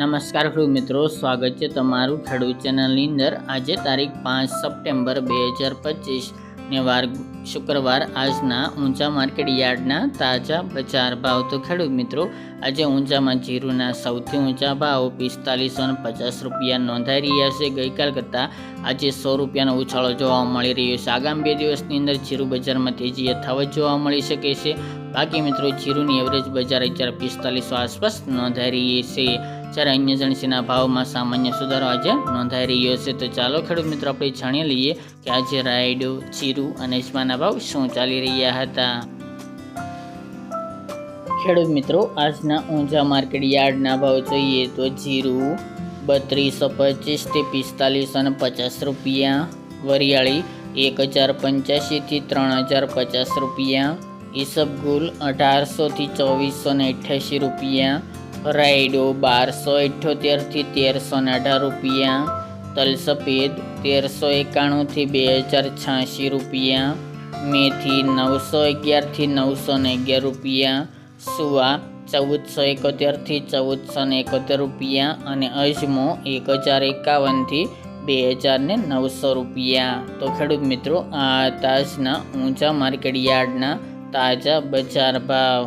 નમસ્કાર ખેડૂત મિત્રો, સ્વાગત છે તમારું ખેડૂત ચેનલની અંદર. આજે તારીખ પાંચ સપ્ટેમ્બર બે હજાર પચીસ ને વાર શુક્રવાર. આજના ઊંચા માર્કેટ યાર્ડના તાજા બજાર ભાવ. તો ખેડૂત મિત્રો, આજે ઊંચામાં જીરુના સૌથી ઊંચા ભાવ પિસ્તાલીસો ને પચાસ રૂપિયા નોંધાઈ રહ્યા છે. ગઈકાલ કરતાં આજે સો રૂપિયાનો ઉછાળો જોવા મળી રહ્યો છે. આગામી બે દિવસની અંદર જીરુ બજારમાં તેજી યથાવત જોવા મળી શકે છે. બાકી મિત્રો, જીરુની એવરેજ બજાર અત્યારે પિસ્તાલીસો આસપાસ નોંધાઈ રહી છે. જ્યારે અન્ય જણસીના ભાવમાં સામાન્ય સુધારો આજે નોંધાઈ રહ્યો છે. તો ચાલો ખેડૂત મિત્રો, આપણે જાણી લઈએ કે આજે રાયડો જીરું અને અજમાના ભાવ શું ચાલી રહ્યા હતા. ખેડૂત મિત્રો, આજના ઊંચા માર્કેટ યાર્ડના ભાવ જોઈએ તો જીરું બત્રીસો પચીસથી પિસ્તાલીસો ને પચાસ રૂપિયા, વરિયાળી એક હજાર પંચ્યાસીથી ત્રણ હજાર પચાસ રૂપિયા, ઈસબગુલ અઢારસોથી ચોવીસો ને અઠ્યાસી રૂપિયા રાયડો બારસો અઠ્યોતેરથી તેરસો ને અઢાર રૂપિયા તલસફેદ તેરસો એકાણુંથી બે હજાર છ્યાસી રૂપિયા, મેથી નવસો અગિયારથી નવસો ને અગિયાર રૂપિયા, સુવા ચૌદસો એકોતેરથી ચૌદસો ને એકોતેર રૂપિયા અને અજમો એક હજાર એકાવનથી બે હજાર ને નવસો રૂપિયા. તો ખેડૂત મિત્રો, આ તાજના ઊંચા માર્કેટ યાર્ડના તાજા બજાર ભાવ.